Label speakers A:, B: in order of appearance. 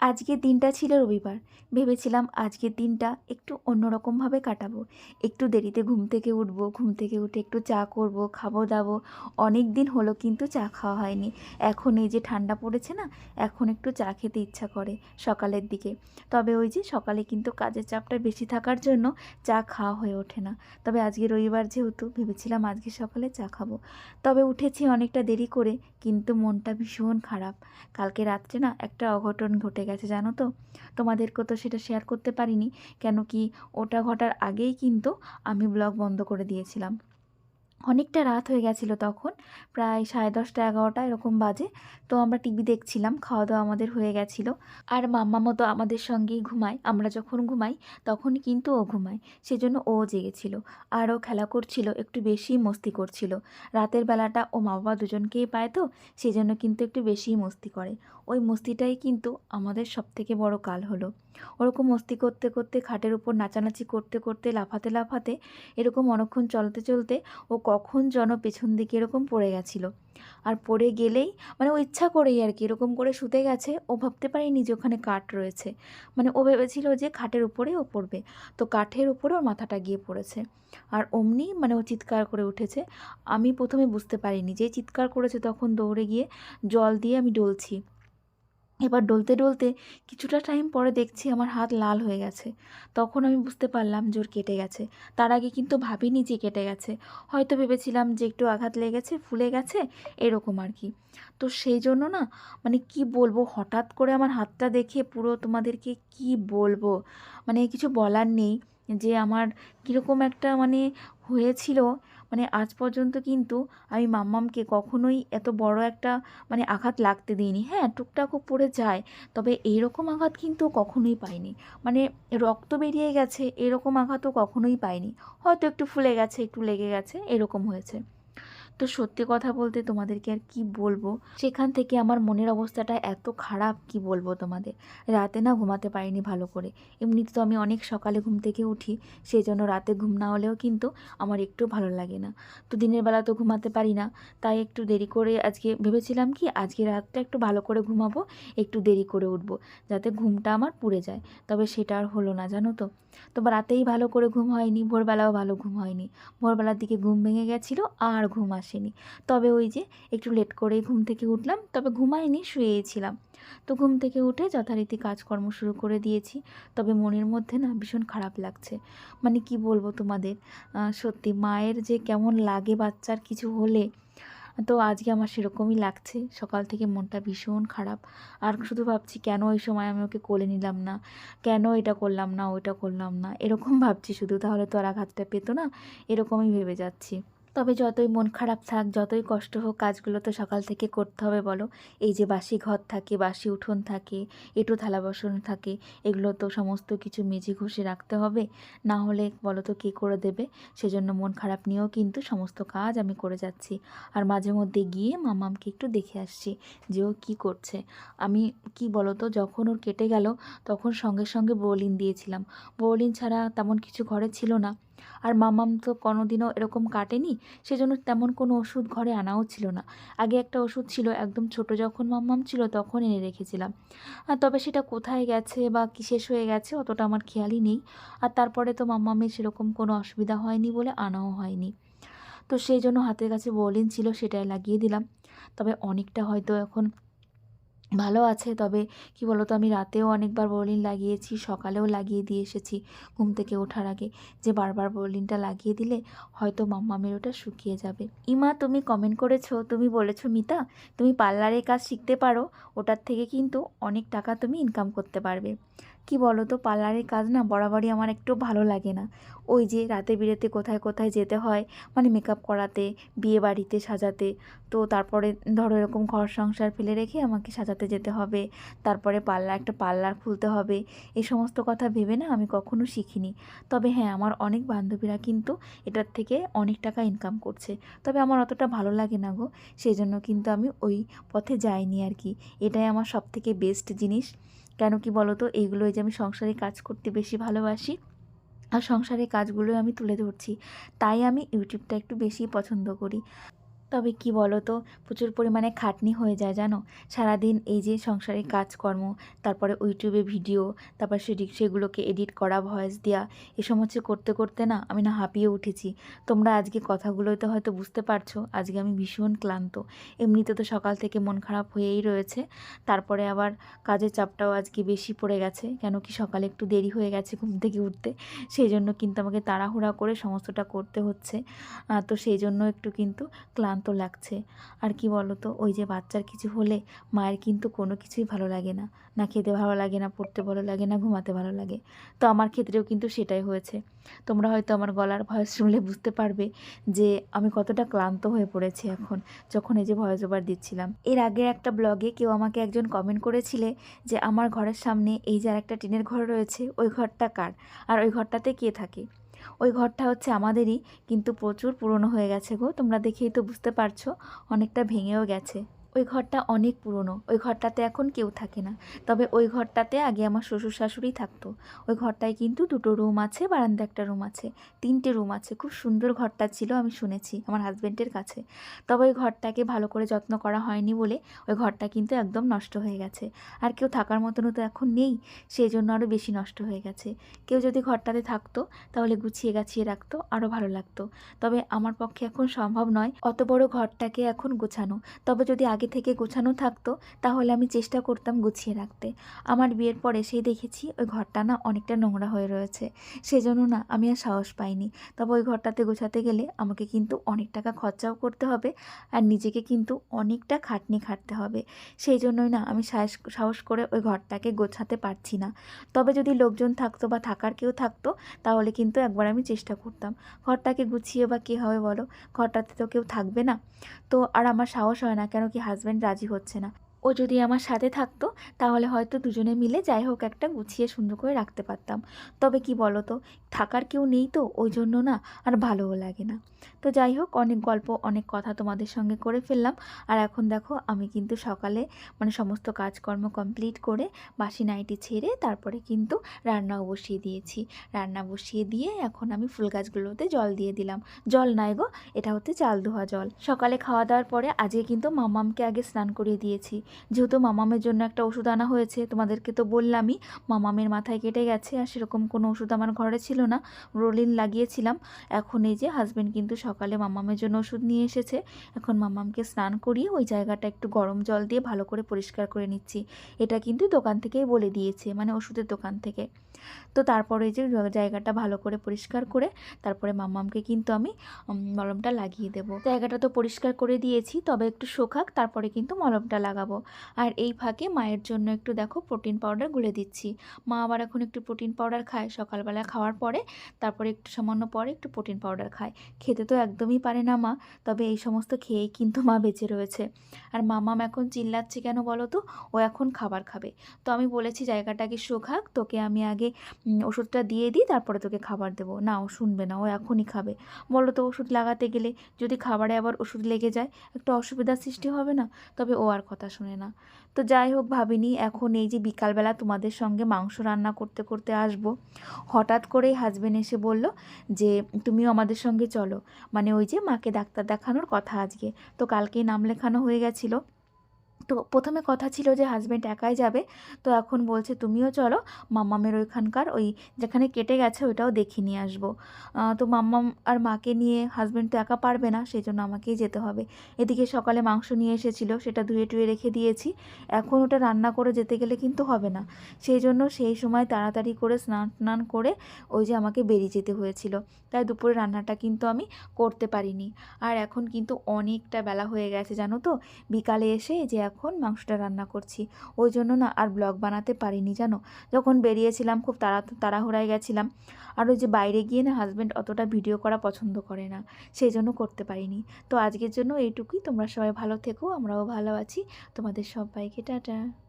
A: আজকের দিনটা ছিল রবিবার। ভেবেছিলাম আজকের দিনটা একটু অন্যরকমভাবে কাটাবো। একটু দেরিতে ঘুম থেকে উঠবো, ঘুম থেকে উঠে একটু চা করব, খাব দাবো। অনেক দিন হলো কিন্তু চা খাওয়া হয়নি। এখন এই যে ঠান্ডা পড়েছে না, এখন একটু চা খেতে ইচ্ছা করে সকালের দিকে। তবে ওই যে সকালে কিন্তু কাজের চাপটা বেশি থাকার জন্য চা খাওয়া হয়ে ওঠে না। তবে আজকে রবিবার যেহেতু, ভেবেছিলাম আজকে সকালে চা খাব। তবে উঠেছি অনেকটা দেরি করে, কিন্তু মনটা ভীষণ খারাপ। কালকে রাত্রে না একটা অঘটন ঘটে গেছে, জানো তো? তোমাদেরকেও তো সেটা শেয়ার করতে পারিনি। কেন কি ওটা ঘটার আগেই কিন্তু আমি ব্লগ বন্ধ করে দিয়েছিলাম। অনেকটা রাত হয়ে গেছিল তখন, প্রায় সাড়ে দশটা, এগারোটা এরকম বাজে। তো আমরা টিভি দেখছিলাম খাওয়া দাওয়া আমাদের হয়ে গেছিল। আর মাম্মা মতো আমাদের সঙ্গেই ঘুমায়, আমরা যখন ঘুমাই তখন কিন্তু ও ঘুমায়, সেজন্য ও জেগেছিল। আর ও খেলা করছিল, একটু বেশি মস্তি করছিল। রাতের বেলাটা ও মা বাবা দুজনকেই পায় তো, সেজন্য কিন্তু একটু বেশিই মস্তি করে। ওই মস্তিটাই কিন্তু আমাদের সবথেকে বড় কাল হলো। ওরকম মস্তি করতে করতে, খাটের উপর নাচানাচি করতে করতে, লাফাতে লাফাতে, এরকম অনেকক্ষণ চলতে চলতে ও কখন যেন পেছন দিকে এরকম পড়ে গেছিল। আর পড়ে গেলেই মানে ও ইচ্ছা করেই আর কি, এরকম করে শুতে গেছে, ও ভাবতে পারেনি যে ওখানে কাঠ রয়েছে। মানে ও ভেবেছিল যে খাটের উপরে ও পড়বে। তো কাঠের উপরে ওর মাথাটা গিয়ে পড়েছে। আর অমনি মানে ও চিৎকার করে উঠেছে। আমি প্রথমে বুঝতে পারিনি যে চিৎকার করেছে তখন দৌড়ে গিয়ে জল দিয়ে আমি ডলছি। এবার ডলতে ডলতে কিছুটা টাইম পরে দেখছি আমার হাত লাল হয়ে গেছে। তখন আমি বুঝতে পারলাম যে ওর কেটে গেছে। তার আগে কিন্তু ভাবিনি যে কেটে গেছে। হয়তো ভেবেছিলাম যে একটু আঘাত লেগেছে, ফুলে গেছে, এরকম আর কি তো সেই জন্য না মানে কি বলব, হঠাৎ করে আমার হাতটা দেখে পুরো তোমাদেরকে কি বলব? মানে কিছু বলার নেই যে আমার কীরকম একটা মানে হয়েছিল। মানে আজ পর্যন্ত কিন্তু আমি মাম্মামকে কখনোই এত বড় একটা মানে আঘাত লাগতে দিইনি। হ্যাঁ টুকটাকও পড়ে যায়, তবে এইরকম আঘাত কিন্তু কখনোই পাইনি। মানে রক্ত বেরিয়ে গেছে, এরকম আঘাতও কখনোই পাইনি। হয়তো একটু ফুলে গেছে, একটু লেগে গেছে, এরকম হয়েছে। তো সত্যি কথা বলতে তোমাদেরকে আর কি বলব? সেখান থেকে আমার মনের অবস্থাটা এত খারাপ, কি বলব তোমাদের? রাতে না ঘুমাতে পারিনি ভালো করে। এমনিতে তো আমি অনেক সকালে ঘুম থেকে উঠি সেই জন্য রাতে ঘুম না হলেও কিন্তু আমার একটু ভালো লাগে না। তো দিনের বেলা তো ঘুমাতে পারি না, তাই একটু দেরি করে আজকে ভেবেছিলাম কি, আজকে রাতটা একটু ভালো করে ঘুমাবো, একটু দেরি করে উঠবো, যাতে ঘুমটা আমার পুড়ে যায়। তবে সেটা আর হলো না, জানো তো? তো রাতেই ভালো করে ঘুম হয়নি, ভোরবেলাও ভালো ঘুম হয়নি। ভোরবেলার দিকে ঘুম ভেঙে গেছিল, আর ঘুম আসেনি। তবে ওই যে একটু লেট করেই ঘুম থেকে উঠলাম, তবে ঘুমাইনি শুয়েই ছিলাম তো ঘুম থেকে উঠে যথারীতি কাজকর্ম শুরু করে দিয়েছি। তবে মনের মধ্যে না ভীষণ খারাপ লাগছে। মানে কি বলব তোমাদের? সত্যি মায়ের যে কেমন লাগে বাচ্চার কিছু হলে, তো আজকে আমার সেরকমই লাগছে। সকাল থেকে মনটা ভীষণ খারাপ। আর শুধু ভাবছি কেন ওই সময় আমি ওকে কোলে নিলাম না? কেন এটা করলাম না, ওইটা করলাম না? এরকম ভাবছি শুধু। তাহলে তো আর আঘাতটা পেতো না। এরকমই ভেবে যাচ্ছি। তবে যতই মন খারাপ থাক, যতই কষ্ট হোক, কাজগুলো তো সকাল থেকে করতে হবে বলো। এই যে বাসি ঘর থাকে, বাসি উঠোন থাকে, এঁটো থালা বাসন থাকে, এগুলো তো সমস্ত কিছু মেঝে ঘষে রাখতে হবে। না হলে বলো তো কী করে দেবে? সেজন্য মন খারাপ নিয়েও কিন্তু সমস্ত কাজ আমি করে যাচ্ছি। আর মাঝে মধ্যে গিয়ে মামামকে একটু দেখে আসছি যে ও কী করছে। আমি কি বলো তো, যখন ওর কেটে গেল, তখন সঙ্গে সঙ্গে বোলিন দিয়েছিলাম। বোলিন ছাড়া তেমন কিছু ঘরে ছিল না। আর মামাম তো কোনোদিনও এরকম কাটেনি, সেজন্য তেমন কোনো ওষুধ ঘরে আনাও ছিল না। আগে একটা ওষুধ ছিল, একদম ছোট যখন মাম্মাম ছিল তখন এনে রেখেছিলাম। আর তবে সেটা কোথায় গেছে বা কী শেষ হয়ে গেছে অতটা আমার খেয়ালই নেই। আর তারপরে তো মাম্মামের সেরকম কোনো অসুবিধা হয়নি বলে আনাও হয়নি। তো সেই জন্য হাতের কাছে বলিন ছিল সেটাই লাগিয়ে দিলাম। তবে অনেকটা হয়তো এখন ভালো আছে। তবে কি তো আমি রাতেও অনেকবার বোলিন লাগিয়েছি, সকালেও লাগিয়ে দিয়ে এসেছি ঘুম থেকে ওঠার আগে। যে বারবার বোলিনটা লাগিয়ে দিলে হয়তো মাম্মামের ওটা শুকিয়ে যাবে। ইমা, তুমি কমেন্ট করেছ, তুমি বলেছ, মিতা, তুমি পার্লারের কাজ শিখতে পারো, ওটার থেকে কিন্তু অনেক টাকা তুমি ইনকাম করতে পারবে। কি বলো তো পার্লারের কাজ না বরাবরই আমার একটু ভালো লাগে না। ওই যে রাতে বিরেতে কোথায় কোথায় যেতে হয় মানে মেকআপ করাতে, বিয়ে বাড়িতে সাজাতে। তো তারপরে ধরো এরকম ঘর সংসার ফেলে রেখে আমাকে সাজাতে যেতে হবে। তারপরে পার্লার, একটা পার্লার খুলতে হবে। এই সমস্ত কথা ভেবে না আমি কখনো শিখিনি। তবে হ্যাঁ আমার অনেক বান্ধবীরা কিন্তু এটার থেকে অনেক টাকা ইনকাম করছে। তবে আমার অতটা ভালো লাগে না গো। সেই জন্য কিন্তু আমি ওই পথে যাইনি আর কি। এটাই আমার সব থেকে বেস্ট জিনিস। কেন কি বলো তো এইগুলোই যে আমি সংসারে কাজ করতে বেশি ভালোবাসি আর সংসারের কাজগুলোই আমি তুলে ধরছি। তাই আমি ইউটিউবটা একটু বেশি পছন্দ করি। তবে কি বলো তো প্রচুর পরিমাণে খাটনি হয়ে যায়, জানো? সারাদিন এই যে সংসারে কাজকর্ম, তারপরে ইউটিউবে ভিডিও, তারপর সে সেগুলোকে এডিট করা, ভয়েস দেওয়া এ সমস্ত করতে করতে না আমি না হাঁপিয়ে উঠেছি। তোমরা আজকে কথাগুলোতে হয়তো বুঝতে পারছ, আজকে আমি ভীষণ ক্লান্ত। এমনিতে তো সকাল থেকে মন খারাপ হয়েই রয়েছে, তারপরে আবার কাজের চাপটাও আজকে বেশি পড়ে গেছে, কেন কি সকালে একটু দেরি হয়ে গেছে ঘুম থেকে উঠতে, সেই জন্য কিন্তু আমাকে তাড়াহুড়া করে সমস্তটা করতে হচ্ছে। তো সেই জন্য একটু কিন্তু ক্লান্ত। লাগছে। আর কি বলো তো ওই যে বাচ্চার কিছু হলে মায়ের কিন্তু কোনো কিছুই ভালো লাগে না। না খেতে ভালো লাগে না, পড়তে ভালো লাগে না, ঘুমাতে ভালো লাগে। তো আমার ক্ষেত্রেও কিন্তু সেটাই হয়েছে। তোমরা হয়তো আমার গলার ভয়েস শুনলে বুঝতে পারবে যে আমি কতটা ক্লান্ত হয়ে পড়েছি এখন, যখন এই যে ভয়েস ওভার দিচ্ছিলাম। এর আগে একটা ব্লগে কেউ আমাকে একজন কমেন্ট করেছিলে যে, আমার ঘরের সামনে এই যে আর একটা টিনের ঘর রয়েছে, ওই ঘরটা কার? আর ওই ঘরটাতে কে থাকে? ওই ঘরটা হচ্ছে আমাদেরই, কিন্তু প্রচুর পুরনো হয়ে গেছে গো, তোমরা দেখেই তো বুঝতে পারছ, অনেকটা ভেঙেও গেছে। ওই ঘরটা অনেক পুরনো। ওই ঘরটাতে এখন কেউ থাকে না। তবে ওই ঘরটাতে আগে আমার শ্বশুর শাশুড়ি থাকতো। ওই ঘরটায় কিন্তু দুটো রুম আছে বারান্দা একটা রুম আছে, তিনটে রুম আছে। খুব সুন্দর ঘরটা ছিল, আমি শুনেছি আমার হাজব্যান্ডের কাছে। তবে ওই ঘরটাকে ভালো করে যত্ন করা হয়নি বলে ওই ঘরটা কিন্তু একদম নষ্ট হয়ে গেছে। আর কেউ থাকার মতনও তো এখন নেই সেই জন্য আরও বেশি নষ্ট হয়ে গেছে। কেউ যদি ঘরটাতে থাকতো, তাহলে গুছিয়ে গাছিয়ে রাখতো, আরও ভালো লাগতো। তবে আমার পক্ষে এখন সম্ভব নয় অত বড় ঘরটাকে এখন গোছানো। তবে যদি আগে থেকে গোছানো থাকতো, তাহলে আমি চেষ্টা করতাম গুছিয়ে রাখতে। আমার বিয়ের পরে সেই দেখেছি ওই ঘরটা না অনেকটা নোংরা হয়ে রয়েছে। সেজন্য না আমি আর সাহস পাইনি। তবে ওই ঘরটাতে গোছাতে গেলে আমাকে কিন্তু অনেক টাকা খরচাও করতে হবে আর নিজেকে কিন্তু অনেকটা খাটনি খাটতে হবে। সেই জন্যই না আমি সাহস সাহস করে ওই ঘরটাকে গোছাতে পারছি না। তবে যদি লোকজন থাকতো বা থাকার কেউ থাকতো, তাহলে কিন্তু একবার আমি চেষ্টা করতাম। ঘরটাকে গুছিয়ে বা কী হবে বলো? ঘরটাতে তো কেউ থাকবে না। তো আর আমার সাহস হয় না, কেন কি হাজব্যান্ড রাজি হচ্ছে না। ও যদি আমার সাথে থাকতো, তাহলে হয়তো দুজনে মিলে যাই হোক একটা গুছিয়ে সুন্দর করে রাখতে পারতাম। তবে কি বলো তো থাকার কেউ নেই তো, ওই জন্য না আর ভালোও লাগে না। তো যাই হোক, অনেক গল্প, অনেক কথা তোমাদের সঙ্গে করে ফেললাম। আর এখন দেখো, আমি কিন্তু সকালে মানে সমস্ত কাজকর্ম কমপ্লিট করে বাসি নাইটি ছেড়ে তারপরে কিন্তু রান্নাও বসিয়ে দিয়েছি। রান্না বসিয়ে দিয়ে এখন আমি ফুল গাছগুলোতে জল দিয়ে দিলাম। জল নাই গো, এটা হচ্ছে চাল ধোয়া জল। সকালে খাওয়া দাওয়ার পরে আজকে কিন্তু মামামকে আগে স্নান করিয়ে দিয়েছি। যেহেতু মামামের জন্য একটা ওষুধ আনা হয়েছে, তোমাদেরকে তো বললামই, মামামের মাথায় কেটে গেছে আর সেরকম কোনো ওষুধ আমার ঘরে ছিল না, রোলিন লাগিয়েছিলাম। এখন এই যে হাজব্যান্ড কিন্তু সকালে মামামের জন্য ওষুধ নিয়ে এসেছে, এখন মামামকে স্নান করিয়ে ওই জায়গাটা একটু গরম জল দিয়ে ভালো করে পরিষ্কার করে নিচ্ছি। এটা কিন্তু দোকান থেকেই বলে দিয়েছে মানে ওষুধের দোকান থেকে। তো তারপরে যে জায়গাটা ভালো করে পরিষ্কার করে, তারপরে মামামকে কিন্তু আমি মলমটা লাগিয়ে দেবো। জায়গাটা তো পরিষ্কার করে দিয়েছি, তবে একটু শোকাক, তারপরে কিন্তু মলমটা লাগাবো। আর এই ফাঁকে মায়ের জন্য একটু দেখো প্রোটিন পাউডার গুলে দিচ্ছি। মা আবার এখন একটু প্রোটিন পাউডার খায়। সকালবেলা খাওয়ার পরে, তারপরে একটু সামান্য পরে একটু প্রোটিন পাউডার খায়। খেতে তো একদমই পারে না মা, তবে এই সমস্ত খেয়েই কিন্তু মা বেঁচে রয়েছে। আর মামাম এখন চিল্লাচ্ছে কেন বলো তো? ও এখন খাবার খাবে। তো আমি বলেছি জায়গাটাকে শোকাক তোকে আমি আগে ওষুধটা দিয়ে দিই, তারপরে তোকে খাবার দেবো। না, ও শুনবে না, ও এখনই খাবে। বলো তো, ওষুধ লাগাতে গেলে যদি খাবারে আবার ওষুধ লেগে যায়, একটা অসুবিধার সৃষ্টি হবে না? তবে ও আর কথা শোনে না। তো যাই হোক ভাবিনি, এখন এই যে বিকালবেলা তোমাদের সঙ্গে মাংস রান্না করতে করতে আসব। হঠাৎ করেই হাজবেন্ড এসে বলল যে, তুমিও আমাদের সঙ্গে চলো। মানে ওই যে মাকে ডাক্তার দেখানোর কথা আজকে। তো কালকেই নাম লেখানো হয়ে গেছিল। তো প্রথমে কথা ছিল যে হাজব্যান্ড একাই যাবে। তো এখন বলছে, তুমিও চলো, মাম্মামের ওইখানকার ওই যেখানে কেটে গেছে ওইটাও দেখিয়ে নিয়ে আসব। তো মাম্মাম আর মাকে নিয়ে হাজব্যান্ড তো একা পারবে না সেই জন্য আমাকেই যেতে হবে। এদিকে সকালে মাংস নিয়ে এসেছিল, সেটা ধুয়ে টুয়ে রেখে দিয়েছি। এখন ওটা রান্না করে যেতে গেলে কিন্তু হবে না। সেই জন্য সেই সময় তাড়াতাড়ি করে স্নান টান করে ওই যে আমাকে বেরিয়ে যেতে হয়েছিল। তাই দুপুরে রান্নাটা কিন্তু আমি করতে পারিনি। আর এখন কিন্তু অনেকটা বেলা হয়ে গেছে, জানো তো? বিকালে এসে যে এখন মাংসটা রান্না করছি। ওই জন্য না আর ব্লগ বানাতে পারিনি, জানো? যখন বেরিয়েছিলাম, খুব তাড়া, তাড়াহুড়ায় গেছিলাম। আর ওই যে বাইরে গিয়ে না হাজব্যান্ড অতটা ভিডিও করা পছন্দ করে না, সেই জন্য করতে পারিনি। তো আজকের জন্য এইটুকুই। তোমরা সবাই ভালো থেকো, আমরাও ভালো আছি। তোমাদের সবাইকে, টাটা!